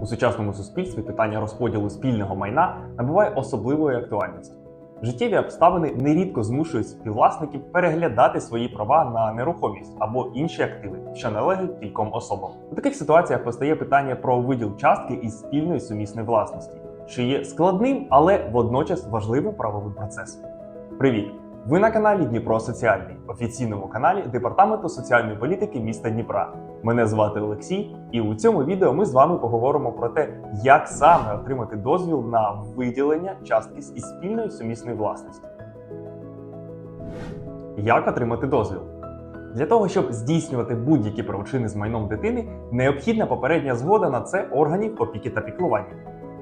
У сучасному суспільстві питання розподілу спільного майна набуває особливої актуальності. Життєві обставини нерідко змушують співвласників переглядати свої права на нерухомість або інші активи, що належать кільком особам. У таких ситуаціях постає питання про виділ частки із спільної сумісної власності, що є складним, але водночас важливим правовим процесом. Привіт! Ви на каналі Дніпро Соціальний, офіційному каналі Департаменту соціальної політики міста Дніпра. Мене звати Олексій, і у цьому відео ми з вами поговоримо про те, як саме отримати дозвіл на виділення частки із спільної сумісної власності. Як отримати дозвіл? Для того, щоб здійснювати будь-які правочини з майном дитини, необхідна попередня згода на це органів опіки та піклування.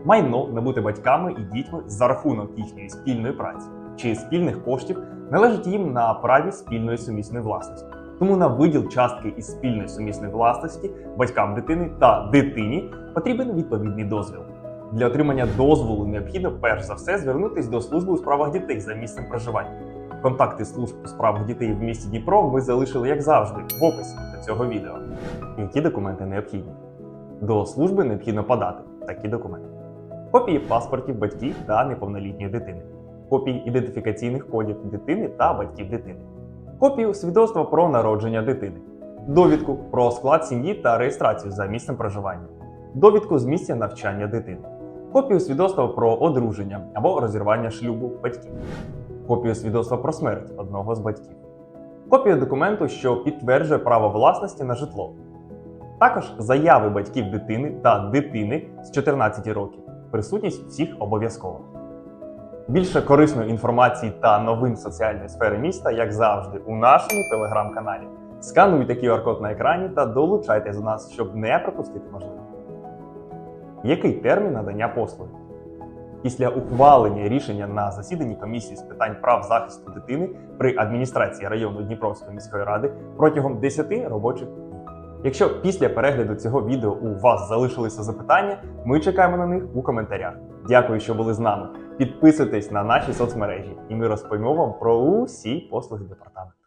Майно набуте батьками і дітьми за рахунок їхньої спільної праці чи спільних коштів належить їм на праві спільної сумісної власності. Тому на виділ частки із спільної сумісної власності батькам дитини та дитині потрібен відповідний дозвіл. Для отримання дозволу необхідно перш за все звернутися до служби у справах дітей за місцем проживання. Контакти служб у справах дітей в місті Дніпро ми залишили, як завжди, в описі до цього відео. Які документи необхідні? До служби необхідно подати такі документи: копії паспортів батьків та неповнолітньої дитини, копії ідентифікаційних кодів дитини та батьків дитини, копію свідоцтва про народження дитини, довідку про склад сім'ї та реєстрацію за місцем проживання, довідку з місця навчання дитини, копію свідоцтва про одруження або розірвання шлюбу батьків, копію свідоцтва про смерть одного з батьків, копію документу, що підтверджує право власності на житло. Також заяви батьків дитини та дитини з 14 років. Присутність всіх обов'язково. Більше корисної інформації та новин соціальної сфери міста, як завжди, у нашому телеграм-каналі. Скануйте QR-код на екрані та долучайтесь до нас, щоб не пропустити можливе. Який термін надання послуги? Після ухвалення рішення на засіданні комісії з питань прав захисту дитини при адміністрації району Дніпровської міської ради протягом 10 робочих. Якщо після перегляду цього відео у вас залишилися запитання, ми чекаємо на них у коментарях. Дякую, що були з нами. Підписуйтесь на наші соцмережі, і ми розповімо вам про усі послуги департаменту.